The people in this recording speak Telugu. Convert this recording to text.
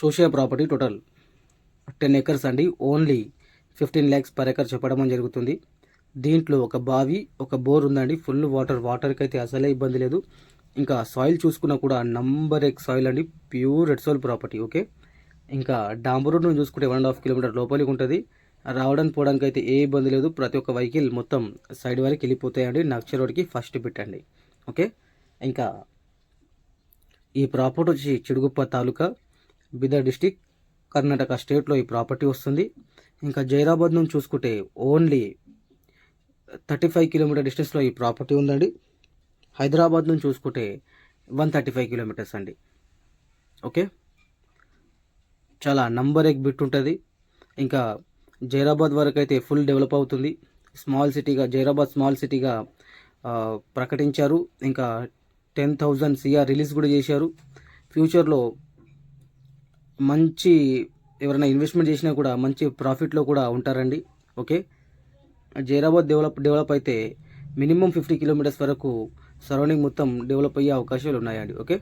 చూసే ప్రాపర్టీ టోటల్ టెన్ ఎకర్స్ అండి. Only fifteen lakhs per acre చెప్పడం జరుగుతుంది. దీంట్లో ఒక బావి ఒక బోర్ ఉందండి. ఫుల్ వాటర్ వాటర్కి అయితే అసలే ఇబ్బంది లేదు. ఇంకా సాయిల్ చూసుకున్నా కూడా నంబర్ ఎక్ సాయిల్ అండి. Pure red soil property okay? ఇంకా డాంబర్ రోడ్ నుంచి చూసుకుంటే వన్ అండ్ హాఫ్ కిలోమీటర్ లోపలికి ఉంటుంది. రావడానికి పోవడానికి అయితే ఏ ఇబ్బంది లేదు. ప్రతి ఒక్క వెహికల్ మొత్తం సైడ్ వరకు వెళ్ళిపోతాయండి. నక్ష రోడ్కి ఫస్ట్ పెట్టండి ఓకే? ఇంకా ఈ ప్రాపర్టీ వచ్చి చిడుగుప్ప తాలూకా బిదర్ డిస్టిక్ కర్ణాటక స్టేట్లో ఈ ప్రాపర్టీ వస్తుంది. ఇంకా జైరాబాద్ నుంచి చూసుకుంటే ఓన్లీ థర్టీ ఫైవ్ కిలోమీటర్ డిస్టెన్స్లో ఈ ప్రాపర్టీ ఉందండి. హైదరాబాద్ నుంచి చూసుకుంటే వన్ థర్టీ ఫైవ్ కిలోమీటర్స్ అండి. ఓకే? చాలా నంబర్ ఎక్ బిట్ ఉంటుంది. ఇంకా జైరాబాద్ వరకు అయితే ఫుల్ డెవలప్ అవుతుంది. స్మాల్ సిటీగా జైరాబాద్ స్మాల్ సిటీగా ప్రకటించారు. ఇంకా టెన్ థౌజండ్ సిఆర్ రిలీజ్ కూడా చేశారు. ఫ్యూచర్లో మంచి ఎవరైనా ఇన్వెస్ట్మెంట్ చేసినా కూడా మంచి ప్రాఫిట్లో కూడా ఉంటారండి. ఓకే జైరాబాద్ డెవలప్ డెవలప్ అయితే మినిమం ఫిఫ్టీ కిలోమీటర్స్ వరకు సరౌండింగ్ మొత్తం డెవలప్ అయ్యే అవకాశాలు ఉన్నాయండి. ఓకే